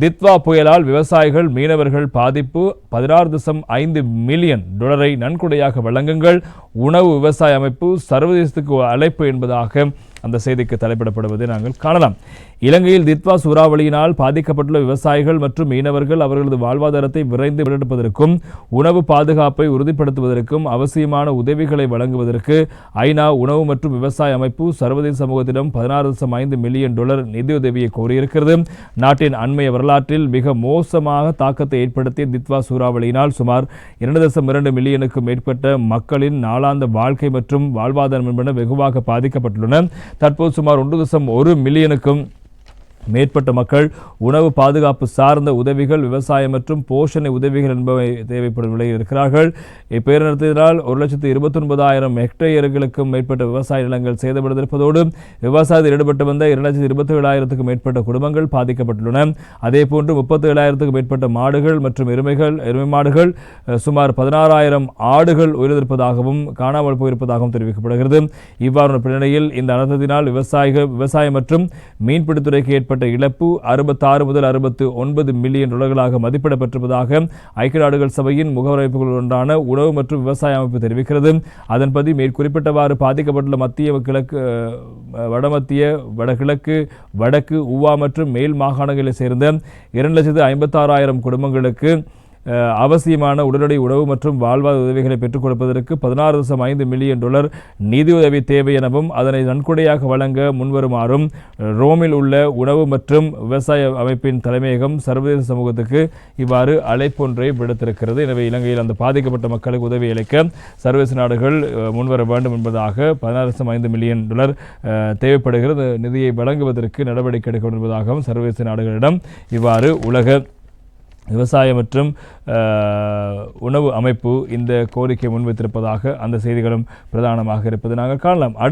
Ditwah புயலால் விவசாயிகள் மீனவர்கள் பாதிப்பு. பதினாறு தசம் ஐந்து மில்லியன் டாலரை நன்கொடையாக வழங்குங்கள். உணவு விவசாய அமைப்பு சர்வதேசத்துக்கு அழைப்பு என்பதாக அந்த செய்திக்கு தலைப்பிடப்படுவதை நாங்கள் காணலாம். இலங்கையில் தித்வா சூறாவளியினால் பாதிக்கப்பட்டுள்ள விவசாயிகள் மற்றும் மீனவர்கள் அவர்களது வாழ்வாதாரத்தை விரைந்து மீட்டெடுப்பதற்கும் உணவு பாதுகாப்பை உறுதிப்படுத்துவதற்கும் அவசியமான உதவிகளை வழங்குவதற்கு ஐநா உணவு மற்றும் விவசாய அமைப்பு சர்வதேச சமூகத்திடம் பதினாறு தசம் ஐந்து மில்லியன் டாலர் நிதியுதவியை கோரியிருக்கிறது. நாட்டின் அண்மைய வரலாற்றில் மிக மோசமாக தாக்கத்தை ஏற்படுத்திய தித்வா சூறாவளியினால் சுமார் இரண்டு தசம் இரண்டு மில்லியனுக்கும் மேற்பட்ட மக்களின் நாளாந்த வாழ்க்கை மற்றும் வாழ்வாதாரம் என்பன வெகுவாக பாதிக்கப்பட்டுள்ளன. தற்போது சுமார் ஒன்று தசம் ஒரு மில்லியனுக்கும் மேற்பட்ட மக்கள் உணவு பாதுகாப்பு சார்ந்த உதவிகள் விவசாயம் மற்றும் போஷணை உதவிகள் என்பவை தேவைப்படும் நிலையில் இருக்கிறார்கள். இப்பேரினத்தினால் ஒரு லட்சத்து இருபத்தொன்பதாயிரம் ஹெக்டேயர்களுக்கும் மேற்பட்ட விவசாய நிலங்கள் சேதமடைந்திருப்பதோடு விவசாயத்தில் ஈடுபட்டு வந்த இரண்டு லட்சத்து இருபத்தி ஏழாயிரத்துக்கும் மேற்பட்ட குடும்பங்கள் பாதிக்கப்பட்டுள்ளன. அதே போன்று முப்பத்தி ஏழாயிரத்துக்கும் மேற்பட்ட மாடுகள் மற்றும் எருமைகள் எருமை மாடுகள் சுமார் பதினாறாயிரம் ஆடுகள் உயிரிழந்திருப்பதாகவும் காணாமல் போயிருப்பதாகவும் தெரிவிக்கப்படுகிறது. இவ்வாறு பின்னணியில் இந்த அனர்த்தத்தினால் விவசாயிகள் விவசாயம் மற்றும் மீன்பிடித்துறைக்கு ஏற்பட்ட இழப்பு அறுபத்தாறு முதல் அறுபத்து ஒன்பது மில்லியன் டாலர்களாக மதிப்பிடப்பட்டிருப்பதாக ஐக்கிய நாடுகள் சபையின் முகவரைப்புகள் ஒன்றான உணவு மற்றும் விவசாய அமைப்பு தெரிவிக்கிறது. அதன்படி மேற்குறிப்பிட்டவாறு பாதிக்கப்பட்டுள்ள மத்திய கிழக்கு வடமத்திய வடகிழக்கு வடக்கு உவா மற்றும் மேல் மாகாணங்களைச் சேர்ந்த இரண்டு லட்சத்து ஐம்பத்தாறாயிரம் குடும்பங்களுக்கு அவசியமான உடனடி உணவு மற்றும் வாழ்வாத உதவிகளை பெற்றுக் கொடுப்பதற்கு பதினாறு தசம் ஐந்து மில்லியன் டாலர் நிதியுதவி தேவை எனவும் அதனை நன்கொடையாக வழங்க முன்வருமாறும் ரோமில் உள்ள உணவு மற்றும் விவசாய அமைப்பின் தலைமையகம் சர்வதேச சமூகத்துக்கு இவ்வாறு அழைப்பொன்றை விடுத்திருக்கிறது. எனவே இலங்கையில் அந்த பாதிக்கப்பட்ட மக்களுக்கு உதவி அளிக்க சர்வதேச நாடுகள் முன்வர வேண்டும் என்பதாக பதினாறு தசம் ஐந்து மில்லியன் டாலர் தேவைப்படுகிறது. நிதியை வழங்குவதற்கு நடவடிக்கை எடுக்க வேண்டும் என்பதாகவும் சர்வதேச நாடுகளிடம் இவ்வாறு உலக விவசாய மற்றும் உணவு அமைப்பு இந்த கோரிக்கை முன்வைத்திருப்பதாக அந்த செய்திகளும் பிரதானமாக இருப்பது நாங்கள் காணலாம். அடுத்த